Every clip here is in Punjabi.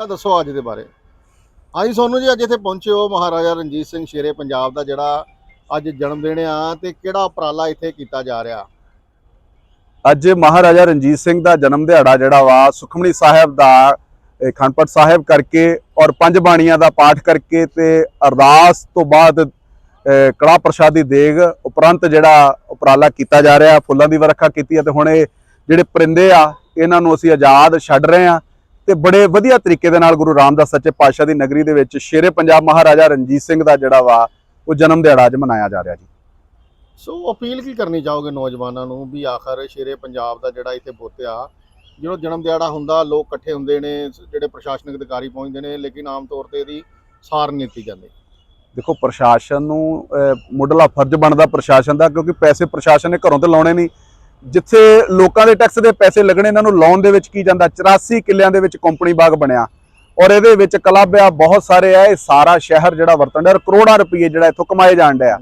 ਪਹਿਲਾਂ ਦੱਸੋ ਅੱਜ ਦੇ ਬਾਰੇ। ਹਾਂਜੀ ਸੋਨੂੰ ਜੀ ਅੱਜ ਇੱਥੇ ਪਹੁੰਚੇ ਹੋ ਮਹਾਰਾਜਾ ਰਣਜੀਤ ਸਿੰਘ ਸ਼ੇਰੇ ਪੰਜਾਬ ਦਾ ਜਿਹੜਾ ਅੱਜ ਜਨਮ ਦਿਨ ਆ ਤੇ ਕਿਹੜਾ ਉਪਰਾਲਾ ਇੱਥੇ ਕੀਤਾ ਜਾ ਰਿਹਾ? ਅੱਜ ਮਹਾਰਾਜਾ ਰਣਜੀਤ ਸਿੰਘ ਦਾ ਜਨਮ ਦਿਹਾੜਾ ਜਿਹੜਾ ਵਾ ਸੁਖਮਣੀ ਸਾਹਿਬ ਦਾ ਇਹ ਸਾਹਿਬ ਕਰਕੇ ਔਰ ਪੰਜ ਬਾਣੀਆਂ ਦਾ ਪਾਠ ਕਰਕੇ ਤੇ ਅਰਦਾਸ ਤੋਂ ਬਾਅਦ ਅਹ, ਕੜਾਹ ਪ੍ਰਸ਼ਾਦੀ ਦੇਗ ਉਪਰੰਤ ਜਿਹੜਾ ਉਪਰਾਲਾ ਕੀਤਾ ਜਾ ਰਿਹਾ ਫੁੱਲਾਂ ਦੀ ਵਰਖਾ ਕੀਤੀ ਹੈ ਤੇ ਹੁਣ ਇਹ ਜਿਹੜੇ ਪਰਿੰਦੇ ਆ ਇਹਨਾਂ ਨੂੰ ਅਸੀਂ ਆਜ਼ਾਦ ਛੱਡ ਰਹੇ ਆ ਤੇ ਬੜੇ ਵਧੀਆ ਤਰੀਕੇ ਦੇ ਨਾਲ ਗੁਰੂ ਰਾਮਦਾਸ ਸੱਚੇ ਪਾਤਸ਼ਾਹ ਦੀ ਨਗਰੀ ਦੇ ਵਿੱਚ ਸ਼ੇਰੇ ਪੰਜਾਬ ਮਹਾਰਾਜਾ ਰਣਜੀਤ ਸਿੰਘ ਦਾ ਜਿਹੜਾ ਵਾ ਉਹ ਜਨਮ ਦਿਹਾੜਾ ਅੱਜ ਮਨਾਇਆ ਜਾ ਰਿਹਾ ਜੀ। ਸੋ ਅਪੀਲ ਕੀ ਕਰਨੀ ਚਾਹੋਗੇ ਨੌਜਵਾਨਾਂ ਨੂੰ ਵੀ ਆਖਰ ਸ਼ੇਰੇ ਪੰਜਾਬ ਦਾ ਜਿਹੜਾ ਇੱਥੇ ਬੁੱਤ ਆ ਜਦੋਂ ਜਨਮ ਦਿਹਾੜਾ ਹੁੰਦਾ ਲੋਕ ਇਕੱਠੇ ਹੁੰਦੇ ਨੇ ਜਿਹੜੇ ਪ੍ਰਸ਼ਾਸਨਿਕ ਅਧਿਕਾਰੀ ਪਹੁੰਚਦੇ ਨੇ ਲੇਕਿਨ ਆਮ ਤੌਰ ਤੇ ਇਹਦੀ ਸਾਰ ਨਹੀਂ ਦਿੱਤੀ ਜਾਂਦੀ। ਦੇਖੋ ਪ੍ਰਸ਼ਾਸਨ ਨੂੰ ਮੁੱਢਲਾ ਫਰਜ਼ ਬਣਦਾ ਪ੍ਰਸ਼ਾਸਨ ਦਾ ਕਿਉਂਕਿ ਪੈਸੇ ਪ੍ਰਸ਼ਾਸਨ ਨੇ ਘਰੋਂ ਤੇ ਲਾਉਣੇ ਨਹੀਂ। ਜਿੱਥੇ ਲੋਕਾਂ ਦੇ ਟੈਕਸ ਦੇ ਪੈਸੇ ਲੱਗਣੇ, ਇਹਨਾਂ ਨੂੰ ਲੋਨ ਦੇ ਵਿੱਚ ਕੀ ਜਾਂਦਾ? 84 ਕਿੱਲਿਆਂ ਦੇ ਵਿੱਚ ਕੰਪਨੀ ਬਾਗ ਬਣਿਆ। ਔਰ ਇਹਦੇ ਵਿੱਚ ਕਲੱਬ ਆ, ਬਹੁਤ ਸਾਰੇ ਆ, ਇਹ ਸਾਰਾ ਸ਼ਹਿਰ ਜਿਹੜਾ ਵਰਤਣ ਡਿਆ ਔਰ ਕਰੋੜਾਂ ਰੁਪਏ ਜਿਹੜਾ ਇੱਥੋਂ ਕਮਾਏ ਜਾਣ ਡਿਆ।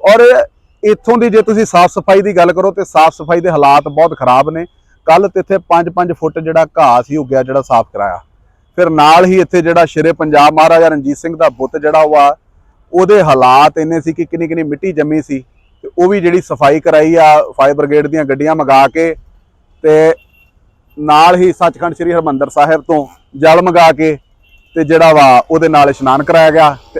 ਔਰ ਇੱਥੋਂ ਦੀ ਜੇ ਤੁਸੀਂ ਸਾਫ਼ ਸਫ਼ਾਈ ਦੀ ਗੱਲ ਕਰੋ ਤੇ ਸਾਫ਼ ਸਫ਼ਾਈ ਦੇ ਹਾਲਾਤ ਬਹੁਤ ਖਰਾਬ ਨੇ। ਕੱਲ ਤੇ ਇੱਥੇ 5-5 ਫੁੱਟ ਜਿਹੜਾ ਘਾਹ ਸੀ, ਉੱਗਿਆ ਜਿਹੜਾ ਸਾਫ਼ ਕਰਾਇਆ। ਫਿਰ ਨਾਲ ਹੀ ਇੱਥੇ ਜਿਹੜਾ ਸ਼ੇਰੇ ਪੰਜਾਬ ਮਹਾਰਾਜਾ ਰਣਜੀਤ ਸਿੰਘ ਦਾ ਬੁੱਤ ਜਿਹੜਾ ਵਾ ਉਹਦੇ ਹਾਲਾਤ ਇੰਨੇ ਸੀ ਕਿ ਕਿੰਨੀ ਕਿੰਨੀ ਮਿੱਟੀ ਜੰਮੀ ਸੀ। ਤੇ ਉਹ ਵੀ ਜਿਹੜੀ ਸਫ਼ਾਈ ਕਰਾਈ ਆ, ਫਾਇਰ ਬ੍ਰਿਗੇਡ ਦੀਆਂ ਗੱਡੀਆਂ ਮੰਗਾ ਕੇ ਤੇ ਨਾਲ ਹੀ ਸੱਚਖੰਡ ਸ੍ਰੀ ਹਰਮੰਦਰ ਸਾਹਿਬ ਤੋਂ ਜਲ ਮੰਗਾ ਕੇ ਤੇ ਜਿਹੜਾ ਵਾ ਉਹਦੇ ਨਾਲ ਇਸ਼ਨਾਨ ਕਰਾਇਆ ਗਿਆ।